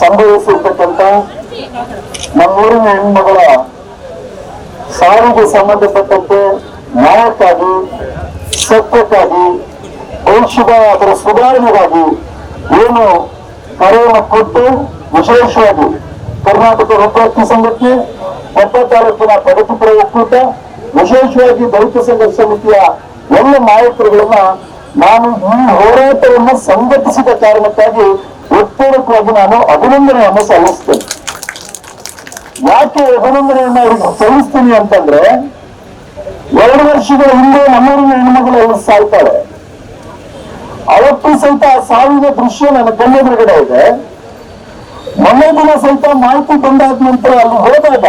ಸಂಭವಿಸಿರ್ತಕ್ಕಂಥ ನಮ್ಮೂರಿನ ಹೆಣ್ಮಗಳ ಸಾವಿಗೆ ಸಂಬಂಧಪಟ್ಟಂತೆ ನ್ಯಾಯಕ್ಕಾಗಿ ಸತ್ಯಕ್ಕಾಗಿ, ಭವಿಷ್ಯದ ಅದರ ಸುಧಾರಣೆಗಾಗಿ ಏನು ಕರೆಯನ್ನು ಕೊಟ್ಟು ವಿಶೇಷವಾಗಿ ಕರ್ನಾಟಕ ವಿದ್ಯಾರ್ಥಿ ಸಂಘಕ್ಕೆ ಕೊಪ್ಪ ತಾಲೂಕಿನ ಪ್ರಗತಿಪರ ಒಕ್ಕೂಟ ವಿಶೇಷವಾಗಿ ದಲಿತ ಸಂಘರ್ಷ ಸಮಿತಿಯ ಎಲ್ಲ ನಾಯಕರುಗಳನ್ನ ನಾನು ಈ ಹೋರಾಟವನ್ನು ಸಂಘಟಿಸಿದ ಕಾರಣಕ್ಕಾಗಿ ಒತ್ತಡಕ್ಕಾಗಿ ನಾನು ಅಭಿನಂದನೆಯನ್ನು ಸಲ್ಲಿಸ್ತೇನೆ. ಯಾಕೆ ಅಭಿನಂದನೆಯನ್ನು ಅವ್ರಿಗೆ ಸಲ್ಲಿಸ್ತೀನಿ ಅಂತಂದ್ರೆ, ಎರಡು ವರ್ಷಗಳ ಹಿಂದೆ ನಮ್ಮೂರಿನ ಹೆಣ್ಮಗಳು ಅವರು ಸಾಯ್ತಾಳೆ ಅವತ್ತು ಸಹಿತ ಆ ಸಾವಿನ ದೃಶ್ಯ ನನ್ನ ಕಣ್ಣೆದುರುಗಡೆ ಇದೆ. ಮೊನ್ನೆ ದಿನ ಸಹಿತ ಮಾಹಿತಿ ಬಂದಾದ ನಂತರ ಅಲ್ಲಿ ಹೋದಾಗ,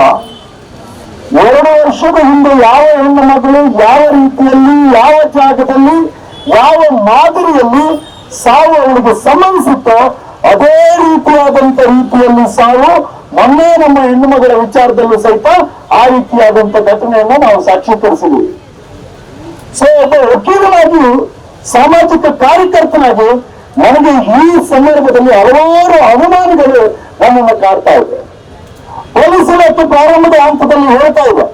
ಎರಡು ವರ್ಷದ ಹಿಂದೆ ಯಾವ ಹೆಣ್ಣು ಮಗಳು ಯಾವ ರೀತಿಯಲ್ಲಿ, ಯಾವ ಜಾಗದಲ್ಲಿ, ಯಾವ ಮಾದರಿಯಲ್ಲಿ ಸಾವು ಅವಳಿಗೆ ಸಂಭವಿಸುತ್ತೋ ಅದೇ ರೀತಿಯಾದಂತ ರೀತಿಯಲ್ಲಿ ಸಾವು ಮೊನ್ನೆ ನಮ್ಮ ಹೆಣ್ಣು ಮಗಳ ವಿಚಾರದಲ್ಲೂ ಸಹಿತ ಆ ರೀತಿಯಾದಂತ ಘಟನೆಯನ್ನು ನಾವು ಸಾಕ್ಷೀಕರಿಸಿದ್ದೀವಿ ಸೊ ಒಬ್ಬ ವಕೀಲನಾಗಿ ಸಾಮಾಜಿಕ ಕಾರ್ಯಕರ್ತನಾಗಿ ನನಗೆ ಈ ಸಂದರ್ಭದಲ್ಲಿ ಹಲವಾರು ಅನುಮಾನಗಳು ನನ್ನನ್ನು ಕಾಡ್ತಾ ಇದೆ ಪೊಲೀಸ್ ಇಲಾಖೆ ಪ್ರಾರಂಭದ ಹಂತದಲ್ಲಿ ಹೇಳ್ತಾ ಇದೆ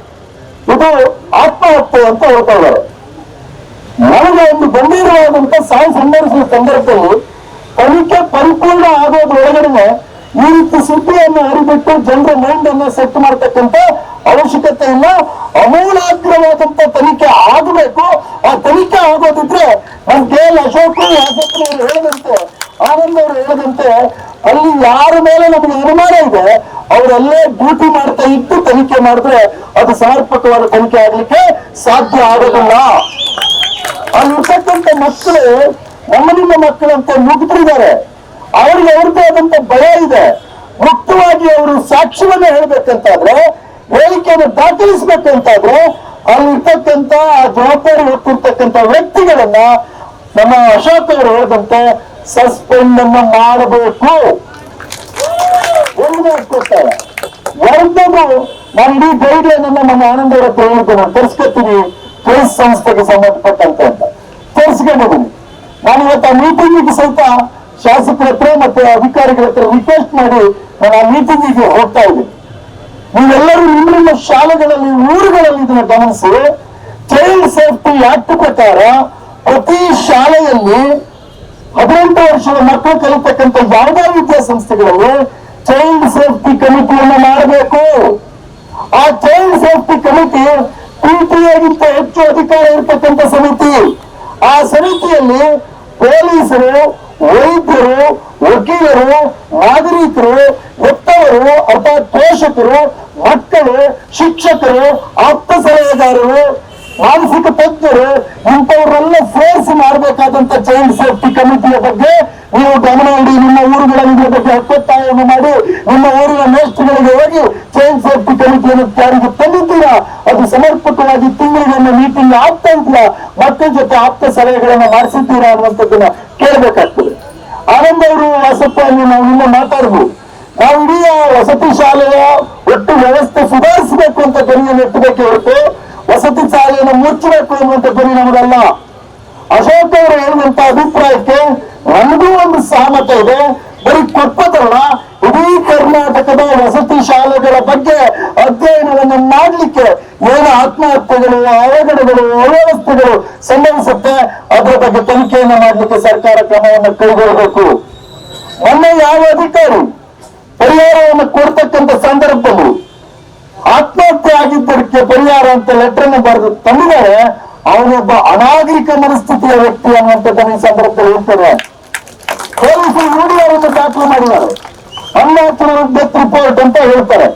ಇದು ಆತ್ಮಹತ್ಯೆ ಅಂತ ಹೇಳ್ತಾ ಇದ್ದಾರೆ. ನನಗೆ ಒಂದು ಗಂಭೀರವಾದಂತ ಸಾವು ಸಂಭವಿಸಿದ ಸಂದರ್ಭದಲ್ಲಿ ತನಿಖೆ ಪರಿಪೂರ್ಣ ಆಗೋದ್ರೊಳಗಡೆ ಈ ರೀತಿ ಸುದ್ದಿಯನ್ನು ಹರಿಬಿಟ್ಟು ಜನರ ಮೈಂಡ್ ಅನ್ನ ಸೆಟ್ ಮಾಡ್ತಕ್ಕಂಥ ಅವಶ್ಯಕತೆ ಇಲ್ಲ ಅಮೂಲಾಗ್ರವಾದಂತ ತನಿಖೆ ಆಗಬೇಕು. ಆ ತನಿಖೆ ಆಗೋದಿದ್ರೆ ನಮ್ ಕೆ ಎಲ್ ಅಶೋಕ್ ಹೇಳದಂತೆ ಹೇಳಿದಂತೆ, ಆನಂದ್ ಅವರು ಹೇಳದಂತೆ, ಅಲ್ಲಿ ಯಾರ ಮೇಲೆ ನಮಗೆ ಅನುಮಾನ ಇದೆ, ಅವರಲ್ಲೇ ಡ್ಯೂಟಿ ಮಾಡ್ತಾ ಇಟ್ಟು ತನಿಖೆ ಮಾಡಿದ್ರೆ ಅದು ಸಮರ್ಪಕವಾದ ತನಿಖೆ ಆಗ್ಲಿಕ್ಕೆ ಸಾಧ್ಯ ಆಗೋದಿಲ್ಲ. ಅಲ್ಲಿರ್ತಕ್ಕಂಥ ಮಕ್ಕಳು ನಮ್ಮ ನಿಮ್ಮ ಮಕ್ಕಳಂತ ಮುಗ್ಧರಿದ್ದಾರೆ ಅವರಿಗೆ ಅವ್ರದ್ದೇ ಆದಂತ ಭಯ ಇದೆ. ಮುಕ್ತವಾಗಿ ಅವರು ಸಾಕ್ಷ್ಯವನ್ನ ಹೇಳ್ಬೇಕಂತಾದ್ರೆ ಹೇಳಿಕೆಯನ್ನು ದಾಖಲಿಸ್ಬೇಕಂತಾದ್ರೆ ಅಲ್ಲಿರ್ತಕ್ಕಂಥ ಆ ಜವಾಬ್ದಾರಿ ಹೊತ್ತಿರ್ತಕ್ಕಂಥ ವ್ಯಕ್ತಿಗಳನ್ನ ನಮ್ಮ ಅಶೋಕ್ ಅವರು ಹೇಳಿದಂತೆ ಸಸ್ಪೆಂಡ್ ಅನ್ನ ಮಾಡಬೇಕು ಕೊಡ್ತಾರೆ. ಇಡೀ ಗೈಡ್ಲೈನ್ ಅನ್ನ ನಮ್ಮ ಆನಂದ ಅವರ ಪ್ರಯೋಗ ತರಿಸ್ಕೊತೀನಿ. ಪೊಲೀಸ್ ಸಂಸ್ಥೆಗೆ ಸಂಬಂಧಪಟ್ಟಂತೆ ಅಂತ. ತರಿಸ್ಕೊಂಡಿದ್ದೀನಿ ನಾನು ಇವತ್ತು ಆ ಮೀಟಿಂಗಿಗೆ ಸಹಿತ ಶಾಸಕರ ಹತ್ರ ಮತ್ತೆ ಅಧಿಕಾರಿಗಳ ಹತ್ರ ರಿಕ್ವೆಸ್ಟ್ ಮಾಡಿ ನಾನು ಆ ಮೀಟಿಂಗಿಗೆ ಹೋಗ್ತಾ ಇದ್ದೀನಿ. ನೀವೆಲ್ಲರೂ ನಿಮ್ಮ ನಿಮ್ಮ ಶಾಲೆಗಳಲ್ಲಿ, ಊರುಗಳಲ್ಲಿ ಇದನ್ನ ಗಮನಿಸಿ. ಚೈಲ್ಡ್ ಸೇಫ್ಟಿ ಆಕ್ಟ್ ಪ್ರಕಾರ ಪ್ರತಿ ಶಾಲೆಯಲ್ಲಿ ಹದಿನೆಂಟು ವರ್ಷದ ಮಕ್ಕಳು ಕಲಿತಕ್ಕಂಥ ಯಾವುದೇ ವಿದ್ಯಾಸಂಸ್ಥೆಗಳಲ್ಲಿ ಚೈಲ್ಡ್ ಸೇಫ್ಟಿ ಕಮಿಟಿಯನ್ನು ಮಾಡಬೇಕು. ಆ ಚೈಲ್ಡ್ ಸೇಫ್ಟಿ ಕಮಿಟಿ ಪಿಟಿಎಗಿಂತ ಹೆಚ್ಚು ಅಧಿಕಾರ ಇರತಕ್ಕಂಥ ಸಮಿತಿ. ಆ ಸಮಿತಿಯಲ್ಲಿ ಪೊಲೀಸರು, ವೈದ್ಯರು, ವಕೀಲರು, ನಾಗರಿಕರು, ಹೆತ್ತವರು, ಅರ್ಥಾತ್ ಪೋಷಕರು, ಮಕ್ಕಳು, ಶಿಕ್ಷಕರು ಆಪ್ತ ಸಲಹೆಗಾರರು ಮಾನಸಿಕ ತಜ್ಞರು, ಇಂಥವರೆಲ್ಲ ಫೋರ್ಸ್ ಮಾಡಬೇಕಾದಂತ ಚೈಲ್ಡ್ ಸೇಫ್ಟಿ ಕಮಿಟಿಯ ಬಗ್ಗೆ ನೀವು ಗಮನ ಇಡಿ ನಿಮ್ಮ ಊರುಗಳಲ್ಲಿ ಇದರ ಬಗ್ಗೆ ಹಕ್ಕೊತ್ತಾಯವನ್ನು ಮಾಡಿ, ನಿಮ್ಮ ಊರಿನ ಮೇಷ್ಟ್ರುಗಳಿಗೆ ಹೋಗಿ ಚೈಲ್ಡ್ ಸೇಫ್ಟಿ ಕಮಿಟಿಯನ್ನು ಜಾರಿಗೆ ಮಕ್ಕಳ ಜೊತೆ ಆಪ್ತ ಸಲಹೆಗಳನ್ನ ಮಾಡಿಸಿದ್ದೀರಾ ಅನ್ನುವಂಥದ್ದನ್ನ ಕೇಳಬೇಕಾಗ್ತದೆ. ಆನಂದ್ ಅವರು, ವಾಸಪ್ಪ ನಾವು ನಿನ್ನೆ ಮಾತಾಡಬಹುದು ನಾವು ಇಡೀ ವಸತಿ ಶಾಲೆಯ ಒಟ್ಟು ವ್ಯವಸ್ಥೆ ಸುಧಾರಿಸಬೇಕು ಅಂತ ಗುರಿಯನ್ನು ಎತ್ತಬೇಕು ಹೊರತು ವಸತಿ ಶಾಲೆಯನ್ನು ಮುಚ್ಚಬೇಕು ಅನ್ನುವಂಥ ಗುರಿ ನಮಗಲ್ಲ. ಅಶೋಕ್ ಅವರು ಹೇಳಿದಂತ ಅಭಿಪ್ರಾಯಕ್ಕೆ ನನಗೂ ಒಂದು ಸಹಮತ ಇದೆ. ಬರೀ ಕೊಟ್ಟ ಇಡೀ ಕರ್ನಾಟಕದ ವಸತಿ ಶಾಲೆಗಳ ಬಗ್ಗೆ ಅಧ್ಯಯನವನ್ನು ಮಾಡಲಿಕ್ಕೆ ಏನು ಆತ್ಮಹತ್ಯೆಗಳು, ಅವಘಡಗಳು, ಅವ್ಯವಸ್ಥೆಗಳು ಸಂಭವಿಸುತ್ತೆ. ಅದರ ಬಗ್ಗೆ ತನಿಖೆಯನ್ನು ಮಾಡಲಿಕ್ಕೆ ಸರ್ಕಾರ ಕ್ರಮವನ್ನು ಕೈಗೊಳ್ಳಬೇಕು. ಮೊನ್ನೆ ಯಾವ ಅಧಿಕಾರಿ ಪರಿಹಾರವನ್ನು ಕೊಡ್ತಕ್ಕಂತ ಸಂದರ್ಭದಲ್ಲಿ ಆತ್ಮಹತ್ಯೆ ಆಗಿದ್ದಕ್ಕೆ ಪರಿಹಾರ ಅಂತ ಲೆಟರ್ ಅನ್ನು ಬರೆದು ತಂದಿದ್ದಾರೆ, ಅವನೊಬ್ಬ ಅನಾಗರಿಕ ಮನಸ್ಥಿತಿಯ ವ್ಯಕ್ತಿ ಅನ್ನುವಂಥದ್ದನ್ನು ಈ ಸಂದರ್ಭದಲ್ಲಿ ಹೇಳ್ತಾರೆ ಪೊಲೀಸರು ವಿಡಿಯೋವನ್ನು ದಾಖಲು ಮಾಡಿದ್ದಾರೆ ಅನ್ಯಾಚುರಲ್ ಡೆತ್ ರಿಪೋರ್ಟ್ ಅಂತ ಹೇಳ್ತಾರೆ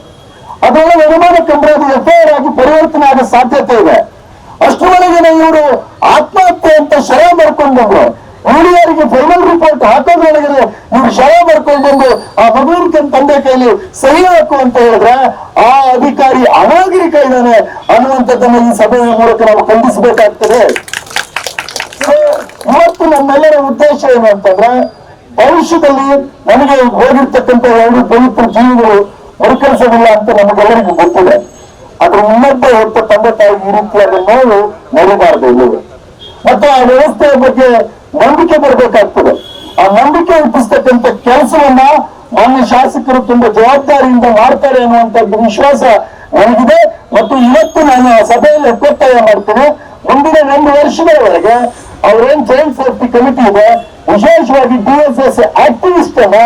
ಅದೆಲ್ಲ ಅನುಮಾನ ಕಂಡ್ರೆ ಅದು ಎಫ್ಐಆರ್ ಆಗಿ ಪರಿವರ್ತನೆ ಆಗೋ ಸಾಧ್ಯತೆ ಇದೆ ಅಷ್ಟರವರೆಗೆ ಇವರು ಆತ್ಮಹತ್ಯೆ ಅಂತ ಶರ ಮಾಡ್ಕೊಂಡು ಬಂದ್ರು ಯೂರಿಯರಿಗೆ ಫೈನಲ್ ರಿಪೋರ್ಟ್ ಹಾಕೋದ್ರೊಳಗೆ ಇವ್ರು ಶವ ಮಾಡ್ಕೊಂಡು ಬಂದು ಆ ಕಣ್ ತಂದೆ ಕೈಲಿ ಸಹಿ ಹಾಕು ಅಂತ ಹೇಳಿದ್ರೆ ಆ ಅಧಿಕಾರಿ ಅನಾಗರಿಕ ಇದ್ದಾನೆ ಅನ್ನುವಂಥದ್ದನ್ನ ಈ ಸಭೆಯ ಮೂಲಕ ನಾವು ಖಂಡಿಸಬೇಕಾಗ್ತದೆ. ಇವತ್ತು ನಮ್ಮೆಲ್ಲರ ಉದ್ದೇಶ ಏನು ಅಂತಂದ್ರೆ, ಭವಿಷ್ಯದಲ್ಲಿ ನಮಗೆ ಹೋಗಿರ್ತಕ್ಕಂಥ ಎರಡು ಪವಿತ್ರ ಜೀವಿಗಳು ಮರುಕಳಿಸೋದಿಲ್ಲ ಅಂತ ನಮಗೆಲ್ಲರಿಗೂ ಗೊತ್ತಿದೆ. ಅದ್ರ ಮುನ್ನದ್ದೇ ಹೊತ್ತ ತಂದೆ ತಾಯಿ ಈ ರೀತಿಯಾದ ನೋವು ನಡೀಬಾರದು ಮತ್ತು ಆ ವ್ಯವಸ್ಥೆಯ ಬಗ್ಗೆ ನಂಬಿಕೆ ಬರಬೇಕಾಗ್ತದೆ. ಆ ನಂಬಿಕೆ ಹುಟ್ಟಿಸ್ತಕ್ಕಂಥ ಕೆಲಸವನ್ನ ಮಾನ್ಯ ಶಾಸಕರು ತುಂಬಾ ಜವಾಬ್ದಾರಿಯಿಂದ ಮಾಡ್ತಾರೆ ಅನ್ನುವಂತ ವಿಶ್ವಾಸ ನನಗಿದೆ. ಮತ್ತು ಇವತ್ತು ನಾನು ಆ ಸಭೆಯಲ್ಲಿ ಒತ್ತಾಯ ಮಾಡ್ತೇನೆ. ಮುಂದಿನ ಒಂದು ವರ್ಷಗಳವರೆಗೆ ಅವ್ರೇನ್ ಚೈಲ್ಡ್ ಸೇಫ್ಟಿ ಕಮಿಟಿ ಇದೆ, ವಿಶೇಷವಾಗಿ ಡಿ ಎಸ್ ಎಸ್ ಆಕ್ಟಿವಿಸ್ಟ್ ಅನ್ನ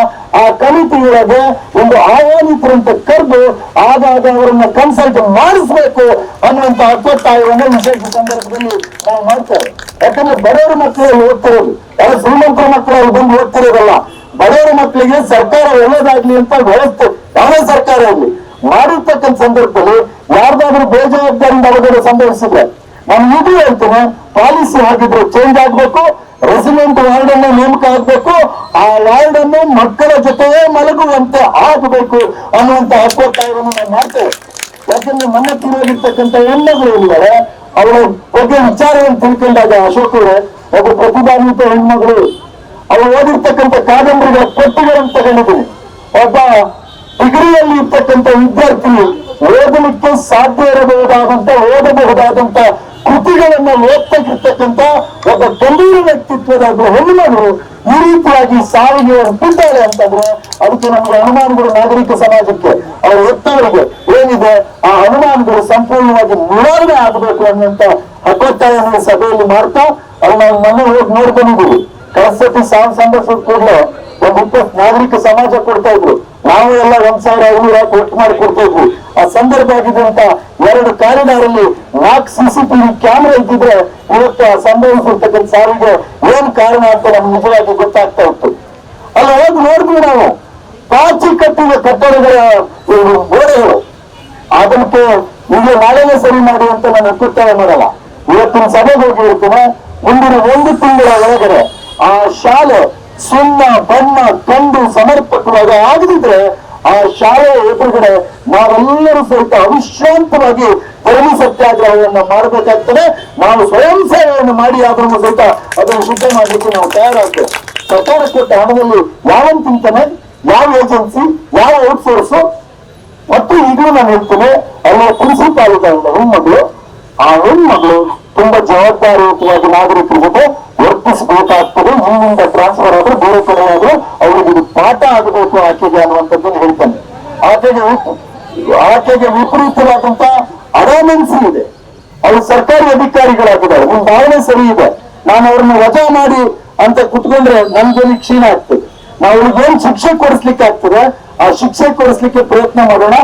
ಆ ಕಮಿಟಿ ಒಳಗೆ ಒಂದು ಆಹ್ವಾನಿತರಂತ ಕರೆದು ಆಗಾಗ ಅವರನ್ನ ಕನ್ಸಲ್ಟ್ ಮಾಡಿಸ್ಬೇಕು ಅನ್ನುವಂತ ಒತ್ತಾಯವನ್ನು ವಿಶೇಷ ಸಂದರ್ಭದಲ್ಲಿ ನಾವು ಮಾಡ್ತೇವೆ. ಯಾಕಂದ್ರೆ ಬಡವರ ಮಕ್ಕಳು ಓದ್ತಿರೋದು. ಯಾರು ಶ್ರೀಮಂತರ ಅವ್ರು ಬಂದು ಓದ್ತಿರೋದಲ್ಲ. ಬಡವರ ಮಕ್ಕಳಿಗೆ ಸರ್ಕಾರ ಒಳ್ಳೇದಾಗ್ಲಿ ಅಂತ ವ್ಯವಸ್ಥೆ ಯಾವುದೇ ಸರ್ಕಾರ ಇರಲಿ ಮಾಡಿರ್ತಕ್ಕಂಥ ಸಂದರ್ಭದಲ್ಲಿ ಯಾರ್ದಾದ್ರೂ ಬೇಜವಾಬ್ದಾರಿಯಿಂದ ಅವಘಡ ಸಂಭವಿಸಿದ್ರೆ ನಾನು ಇದು ಹೇಳ್ತೇನೆ, ಪಾಲಿಸಿ ಹಾಕಿದ್ರೆ ಚೇಂಜ್ ಆಗ್ಬೇಕು ರೆಸಿಡೆಂಟ್ ವಾರ್ಡ್ ಅನ್ನು ನೇಮಕ ಆಗ್ಬೇಕು, ಆ ವಾರ್ಡ್ ಅನ್ನು ಮಕ್ಕಳ ಜೊತೆಯೇ ಮಲಗುವಂತೆ ಆಗಬೇಕು ಅನ್ನುವಂತ ಒತ್ತಾಯವನ್ನು ನಾವು ಮಾಡ್ತೇವೆ ಯಾಕಂದ್ರೆ ಮೊನ್ನೆ ಎಲ್ಲಗಳು ಹೆಣ್ಣುಗಳು ಇದ್ದಾರೆ ಅವರ ಬಗ್ಗೆ ವಿಚಾರವನ್ನು ತಿಳ್ಕೊಂಡಾಗ ಅಶೋಕ್ ಅವರೇ, ಒಬ್ಬ ಪ್ರತಿಭಾನ್ವಿತ ಹೆಣ್ಮಗಳು ಅವಳು ಓದಿರ್ತಕ್ಕಂಥ ಕಾದಂಬರಿಗಳ ಪಟ್ಟಿಗಳನ್ನು ತಗೊಂಡಿದ್ದೀನಿ ಒಬ್ಬ ಡಿಗ್ರಿಯಲ್ಲಿ ಇರ್ತಕ್ಕಂಥ ವಿದ್ಯಾರ್ಥಿ ಓದಲಿಕ್ಕೆ ಸಾಧ್ಯ ಇರಬಹುದಾದಂತ, ಓದಬಹುದಾದಂತ ಕೃತಿಗಳನ್ನ ಓದ್ತಕ್ಕಿರ್ತಕ್ಕಂಥ ಒಬ್ಬ ಗಂಭೀರ ವ್ಯಕ್ತಿತ್ವದ ಹೆಣ್ಣುಮಗಳು ಈ ರೀತಿಯಾಗಿ ಸಾವಿಗೆ ಬಿದ್ದಾಳೆ ಅಂತಂದ್ರೆ ಅದಕ್ಕೆ ನಮಗೆ ಅನುಮಾನಗಳು ನಾಗರಿಕ ಸಮಾಜಕ್ಕೆ ಅವರ ವ್ಯಕ್ತಿಗಳಿಗೆ ಏನಿದೆ? ಆ ಅನುಮಾನಗಳು ಸಂಪೂರ್ಣವಾಗಿ ನಿವಾರಣೆ ಆಗಬೇಕು ಅನ್ನುವಂತ ಹಕ್ಕೊತ್ತಾಯ ಸಭೆಯಲ್ಲಿ ಮಾಡ್ತಾ ಅವ್ರು ನಾವು ಮನೆ ಹೋಗಿ ನೋಡ್ಕೊಂಡಿದ್ದೀವಿ. ಕಳಸತಿ ಸಾವು ಸಂದರ್ಶನ ಕೂಡಲೇ ಒಂದು ನಾಗರಿಕ ಸಮಾಜ ಕೊಡ್ತಾ ಇದ್ರು. ನಾವು ಎಲ್ಲ ಒಂದ್ ಸಾವಿರ ಐನೂರ ಕೊಟ್ಟು ಮಾಡಿ ಕೊಡ್ಬೇಕು ಆ ಸಂದರ್ಭ ಆಗಿದ್ದಂತ ಎರಡು ಕಾರಿಡಾರ್ ಅಲ್ಲಿ ನಾಲ್ಕು ಸಿಸಿಟಿವಿ ಕ್ಯಾಮ್ರಾ ಇದ್ದಿದ್ರೆ ಇವತ್ತು ಆ ಸಂಭವಿಸಿರ್ತಕ್ಕಂಥ ಸಾವಿಗೆ ಏನ್ ಕಾರಣ ಅಂತ ನಮ್ಗೆ ನಿಜವಾಗಿ ಗೊತ್ತಾಗ್ತಾ ಇತ್ತು. ಅಲ್ಲಿ ಹೋಗಿ ನೋಡಿದ್ವಿ ನಾವು, ಪಾಚಿ ಕಟ್ಟಿದ ಕಟ್ಟಡಗಳ ಗೋಡೆಗಳು. ಅದಕ್ಕೆ ಈಗ ನಾಳೆನೇ ಸರಿ ಮಾಡಿ ಅಂತ ನಾನು ಒತ್ತಾಯ ಮಾಡಲ್ಲ. ಇವತ್ತಿನ ಸಭೆಗೆ ಹೋಗಿರ್ತೇನೆ? ಮುಂದಿನ ಒಂದು ತಿಂಗಳ ಒಳಗಡೆ ಆ ಶಾಲೆ ಸುಣ್ಣ ಬಣ್ಣ ಕಂಡು ಸಮರ್ಪಕವಾಗಿ ಆಗದಿದ್ರೆ ಆ ಶಾಲೆಯ ಎದುರುಗಡೆ ನಾವೆಲ್ಲರೂ ಸಹಿತ ಅವಿಶ್ರಾಂತವಾಗಿ ಧರ್ಮ ಸತ್ಯಾಗ್ರಹವನ್ನು ಮಾಡಬೇಕಾಗ್ತದೆ. ನಾವು ಸ್ವಯಂ ಸೇವೆಯನ್ನು ಮಾಡಿ ಆದ್ರೂ ಸಹಿತ ಅದನ್ನು ಶುದ್ಧ ಮಾಡಲಿಕ್ಕೆ ನಾವು ತಯಾರಾಗ್ತೇವೆ. ಸರ್ಕಾರ ಕೊಟ್ಟ ಹಣದಲ್ಲಿ ಯಾವನ್ ತಿಂತಾನೆ ಯಾವ ಏಜೆನ್ಸಿ, ಯಾವ ಔಟ್ಸೋರ್ಸ್? ಮತ್ತು ಈಗಲೂ ನಾನು ಹೇಳ್ತೇನೆ ಅಲ್ಲಿ ಪ್ರಿನ್ಸಿಪಾಲ್ ಅಂತ ಹೆಣ್ಮಗಳು ಆ ಹೆಣ್ಮಗಳು ತುಂಬಾ ಜವಾಬ್ದಾರಿಯುತವಾಗಿ ನಾಗರಿಕರ ಜೊತೆ ವರ್ತಿಸಬೇಕಾಗ್ತದೆ ಇಲ್ಲಿಂದ ಟ್ರಾನ್ಸ್ಫರ್ ಆದ್ರೆ ಬೇರೆ ಕಡೆ ಆದ್ರೆ ಪಾಠ ಆಗಬೇಕು ಆಕೆಗೆ ಅನ್ನುವಂಥದ್ದನ್ನು ಹೇಳ್ತಾನೆ. ಆಚೆಗೆ ಆಚೆಗೆ ವಿಪರೀತವಾದಂತ ಅಡಾಮೆನ್ಸಿ ಇದೆ. ಅವರು ಸರ್ಕಾರಿ ಅಧಿಕಾರಿಗಳಾಗಿದ್ದಾರೆ. ನಿಮ್ ಭಾವನೆ ಸರಿ ಇದೆ. ನಾನು ಅವ್ರನ್ನ ವಜಾ ಮಾಡಿ ಅಂತ ಕುತ್ಕೊಂಡ್ರೆ ನನ್ಗೆ ಕ್ಷೀಣ ಆಗ್ತದೆ. ನಾವು ಅವ್ರಿಗೇನ್ ಶಿಕ್ಷೆ ಕೊಡಿಸ್ಲಿಕ್ಕೆ ಆಗ್ತದೆ, ಆ ಶಿಕ್ಷೆ ಕೊಡಿಸ್ಲಿಕ್ಕೆ ಪ್ರಯತ್ನ ಮಾಡೋಣ.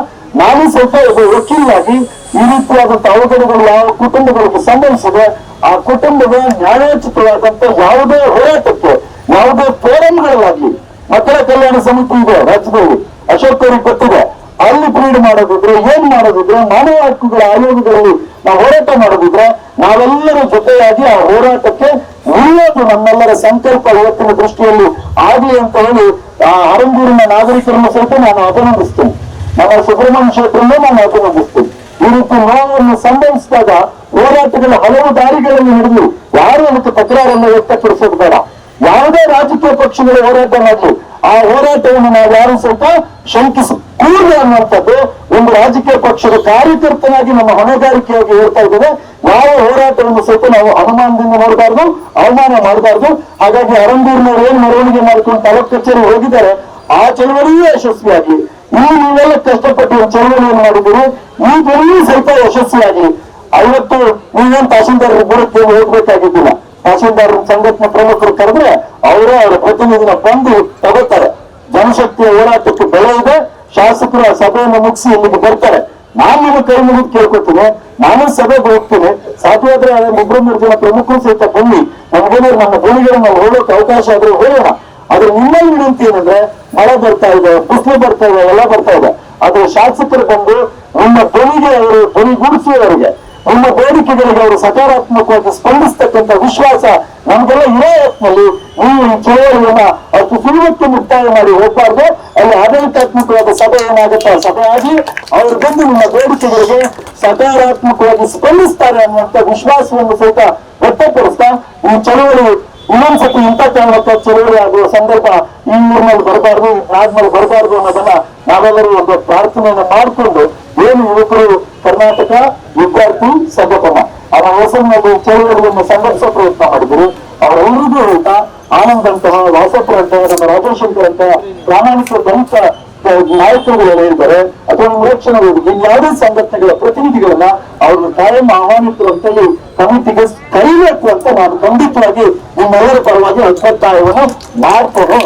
ನಾನು ಸ್ವಲ್ಪ ಒಬ್ಬ ವಕೀಲಾಗಿ ಈ ರೀತಿಯಾದಂತ ಅವಘಡಗಳು ಯಾವ ಕುಟುಂಬಗಳಿಗೆ ಸಂಭವಿಸಿದೆ, ಆ ಕುಟುಂಬದ ನ್ಯಾಯೋಚಿತವಾದಂತ ಯಾವುದೇ ಹೋರಾಟಕ್ಕೆ, ಯಾವುದೇ ಫೋರಂಗಳಲ್ಲಾಗ್ಲಿ ಮಕ್ಕಳ ಕಲ್ಯಾಣ ಸಮಿತಿ ಇದೆ ರಾಜ್ಯದಲ್ಲಿ ಅಶೋಕ್ ಗೊತ್ತಿದೆ. ಅಲ್ಲಿ ಪ್ರೀಡ್ ಮಾಡೋದಿದ್ರೆ, ಏನ್ ಮಾಡೋದಿದ್ರೆ ಮಾನವ ಹಕ್ಕುಗಳ ಆಯೋಗಗಳಲ್ಲಿ ನಾವು ಹೋರಾಟ ಮಾಡೋದಿದ್ರೆ, ನಾವೆಲ್ಲರೂ ಜೊತೆಯಾಗಿ ಆ ಹೋರಾಟಕ್ಕೆ ಉಳಿಯೋದು ನಮ್ಮೆಲ್ಲರ ಸಂಕಲ್ಪ ಇವತ್ತಿನ ದೃಷ್ಟಿಯಲ್ಲಿ ಆಗಲಿ ಅಂತ ಹೇಳಿ, ಆ ಅರಂಗೂರಿನ ನಾಗರಿಕರನ್ನು ಸಹಿತ ನಾನು ಅಭಿನಂದಿಸ್ತೇನೆ. ನಮ್ಮ ಸುಬ್ರಹ್ಮಣ್ಯ ಕ್ಷೇತ್ರಲ್ಲೂ ನಾನು ಅಭಿನಂದಿಸ್ತೇನೆ. ಈ ರೀತಿ ನೋವನ್ನು ಸಂಭವಿಸಿದಾಗ ಹೋರಾಟಗಳ ಹಲವು ದಾರಿಗಳನ್ನು ಹಿಡಿದು ಯಾರು ಅದಕ್ಕೆ ತಕರಾರನ್ನು ವ್ಯಕ್ತಪಡಿಸೋದು ಬೇಡ. ಯಾವುದೇ ರಾಜಕೀಯ ಪಕ್ಷಗಳು ಹೋರಾಟ ಮಾಡಲಿ ಆ ಹೋರಾಟವನ್ನು ನಾವು ಯಾರು ಸಹ ಶಂಕಿಸ ಕೂಡ ಅನ್ನುವಂಥದ್ದು ಒಂದು ರಾಜಕೀಯ ಪಕ್ಷದ ಕಾರ್ಯಕರ್ತನಾಗಿ ನಮ್ಮ ಹೊಣೆಗಾರಿಕೆಯಾಗಿ ಹೇಳ್ತಾ ಇದ್ದೇವೆ. ಯಾವ ಹೋರಾಟವನ್ನು ಸ್ವಲ್ಪ ನಾವು ಅನುಮಾನದಿಂದ ನೋಡಬಾರ್ದು, ಅವಮಾನ ಮಾಡಬಾರ್ದು. ಹಾಗಾಗಿ ಅರಂಗೂರಿನವರು ಏನ್ ಮೆರವಣಿಗೆ ಮಾಡ್ಕೊಂಡು ತಾಲೂಕ್ ಕಚೇರಿ ಹೋಗಿದ್ದಾರೆ, ಆ ಚಳವಳಿಯೂ ಯಶಸ್ವಿಯಾಗಿ. ಈ ನೀವೆಲ್ಲ ಕಷ್ಟಪಟ್ಟು ಚಳವಳಿಯನ್ನು ಮಾಡಿದ್ದೀರಿ ಈ ಬೆಳೆಯೂ ಸಹಿತ ಯಶಸ್ವಿಯಾಗಿ. ಐವತ್ತು, ನೀವೇನು ತಹಶೀಲ್ದಾರ್ ಬುಡಕ್ಕೆ ಹೋಗ್ಬೇಕಾಗಿದ್ದಿಲ್ಲ. ತಹಶೀಲ್ದಾರ್ ಸಂಘಟನೆ ಪ್ರಮುಖರು ಕರೆದ್ರೆ ಅವರೇ ಅವರ ಪ್ರತಿನಿಧಿನ ಬಂದು ತಗೋತಾರೆ. ಜನಶಕ್ತಿಯ ಹೋರಾಟಕ್ಕೆ ಬೆಲೆ ಇದೆ. ಶಾಸಕರು ಆ ಸಭೆಯನ್ನು ಮುಗಿಸಿ ಇಲ್ಲಿಗೆ ಬರ್ತಾರೆ. ನಾನು ನಿಮ್ಮ ಕೈ ಮುಗಿದು ಕೇಳ್ಕೊತೀನಿ ನಾನು ಸಭೆಗೆ ಹೋಗ್ತೀನಿ. ಸಾಧ್ಯವಾದ್ರೆ ಒಬ್ಬರು ಮೂರು ಜನ ಪ್ರಮುಖರು ಸಹಿತ ಬನ್ನಿ. ನಮ್ಗೇನಾದ್ರು ನಮ್ಮ ನಾವು ಹೋಗೋಕೆ ಅವಕಾಶ ಆದ್ರೆ ಹೋಗೋಣ ಆದ್ರೆ ನಿಮ್ಮಲ್ಲಿ ವಿನಂತಿ ಏನಂದ್ರೆ ಮಳೆ ಬರ್ತಾ ಇದೆ, ಬಿಸಿಲು ಬರ್ತಾ ಇದೆ, ಎಲ್ಲ ಬರ್ತಾ ಇದೆ. ಆದ್ರೆ ಶಾಸಕರು ಬಂದು ನಿಮ್ಮ ಧ್ವನಿಗೆ ಅವರು ಧ್ವನಿಗೂಡಿಸುವವರಿಗೆ ನಿಮ್ಮ ಬೇಡಿಕೆಗಳಿಗೆ ಅವರು ಸಕಾರಾತ್ಮಕವಾಗಿ ನೀವು ಈ ಚಳವಳಿಯನ್ನ ಅಷ್ಟು ಸುಲಭಕ್ಕೆ ಮುಕ್ತಾಯ ಮಾಡಿ ಹೋಗ್ಬಾರ್ದು. ಅಲ್ಲಿ ಆಡಳಿತಾತ್ಮಕವಾದ ಸಭೆ ಏನಾಗುತ್ತೆ ಆ ಸಭೆ ಆಗಿ ಅವರು ಬಂದು ನಿಮ್ಮ ಬೇಡಿಕೆಗಳಿಗೆ ಸಕಾರಾತ್ಮಕವಾಗಿ ಸ್ಪಂದಿಸ್ತಾರೆ ಅನ್ನುವಂಥ ವಿಶ್ವಾಸವನ್ನು ಸಹಿತ ವ್ಯಕ್ತಪಡಿಸ್ತಾ ಈ ಚಳವಳಿ ಇನ್ನೊಂದ್ಸತಿ ಇಂಥ ಕಾರಣಕ್ಕೆ ಚಳವಳಿ ಆಗುವ ಸಂದರ್ಭ ಈ ಊರಿನಲ್ಲಿ ಬರಬಾರ್ದು, ನಾಡಿನಲ್ಲಿ ಬರಬಾರ್ದು ಅನ್ನೋದನ್ನ ನಾವೆಲ್ಲರೂ ಒಂದು ಪ್ರಾರ್ಥನೆಯನ್ನು ಮಾಡಿಕೊಂಡು ಏನು ಯುವಕರು, ಕರ್ನಾಟಕ ವಿದ್ಯಾರ್ಥಿ ಸಂಘಟನೆ, ಅವರ ಹೆಸರಿನಲ್ಲಿ ಚಳವಳಿಯನ್ನು ಸಂಘಟಿಸೋ ಪ್ರಯತ್ನ ಮಾಡಿದ್ರು ಅವರೆಲ್ಲರಿಗೂ ಹೇಳ್ತಾ ಆನಂದ್ ಅಂತಹ ವಾಸಪ್ರ ಅಂತ ನಮ್ಮ ರಾಜಶಂಕರ್ ಅಂತ ಪ್ರಾಮಾಣಿಕ ಆ, ನಾಯಕರುಗಳು ಹೇಳಿದ್ದಾರೆ ಅಥವಾ ನಮ್ಮ ಇನ್ಯಾವುದೇ ಯಾವುದೇ ಸಂಘಟನೆಗಳ ಪ್ರತಿನಿಧಿಗಳನ್ನ ಅವ್ರನ್ನ ಕಾಯಂ ಆಹ್ವಾನಿತರು ಅಂತೇಳಿ ಕಮಿಟಿಗೆ ಕೈಬೇಕು ಅಂತ ನಾನು ಖಂಡಿತವಾಗಿ ನಿಮ್ಮೆಲ್ಲರ ಪರವಾಗಿ ಅಭಿಪ್ರಾಯವನ್ನು ಮಾಡ್ತೇನೆ